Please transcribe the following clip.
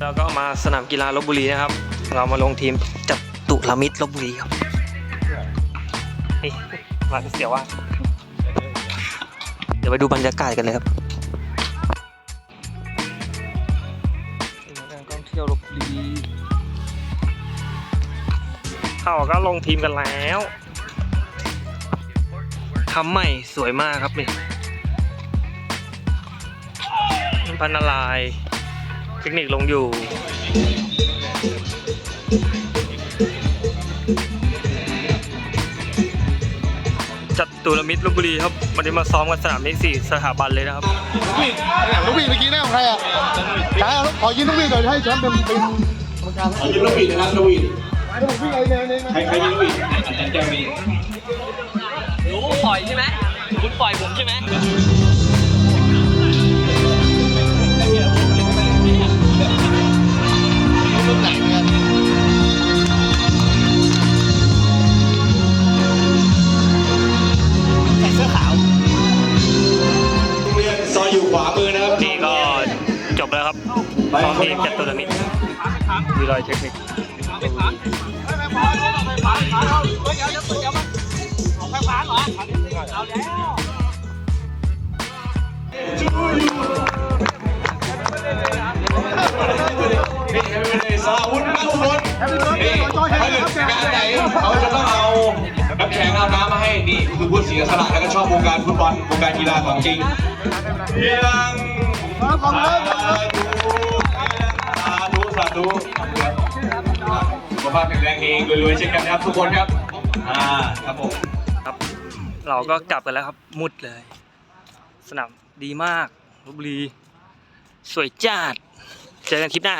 แล้วก็มาสนามกีฬาลบบุรีนะครับ เรามาลงทีมจัตุรมิตรลบบุรีครับนี่มาเสียวว่า เดี๋ยวไปดูบรรยากาศกันเลยครับการท่องเที่ยวลบบุรีเขาก็ลงทีมกันแล้วทำใหม่สวยมากครับนี่พันนารายณ์ เทคนิคลงอยู่ จัดตุลมิตรลบบุรีครับ วันนี้มาซ้อมกันสนามเลขสี่สถาบันเลยนะครับ ลูกบีเมื่อกี้แน่ของใครอะใช่ขอยินลูกบีหน่อยให้แชมป์เป็นเป็นกรรมการขอยืมลูกบิดนะครับลูกบิดไอ้ผมวิ่งไอ้เนี่ยเนี่ยใครใครยืมลูกบิดอาจารย์แก้วมีรู้ปล่อยใช่ไหมคุณปล่อยผมใช่ไหม บแล้วครับซ้อมทีมจัดตุลมิตรวีรอยเทคนิคนี่ไม่ได้สาวุธนักฟุตนี่ถ้าเกิดงานไหนเขาจะต้องเอาน้ำแข็งเอาน้ำมาให้นี่คือผู้เสียสละแล้วก็ชอบวงการฟุตบอลวงการกีฬาของจริงยัง สาธุสาธุสาธุสุขภาพแข็งแรงเองรวยๆเช่นกันครับทุกคนครับ อ่าครับผมครับ เราก็กลับกันแล้วครับมุดเลย สนามดีมากลบบุรี สวยจัดเจอกันคลิปหน้า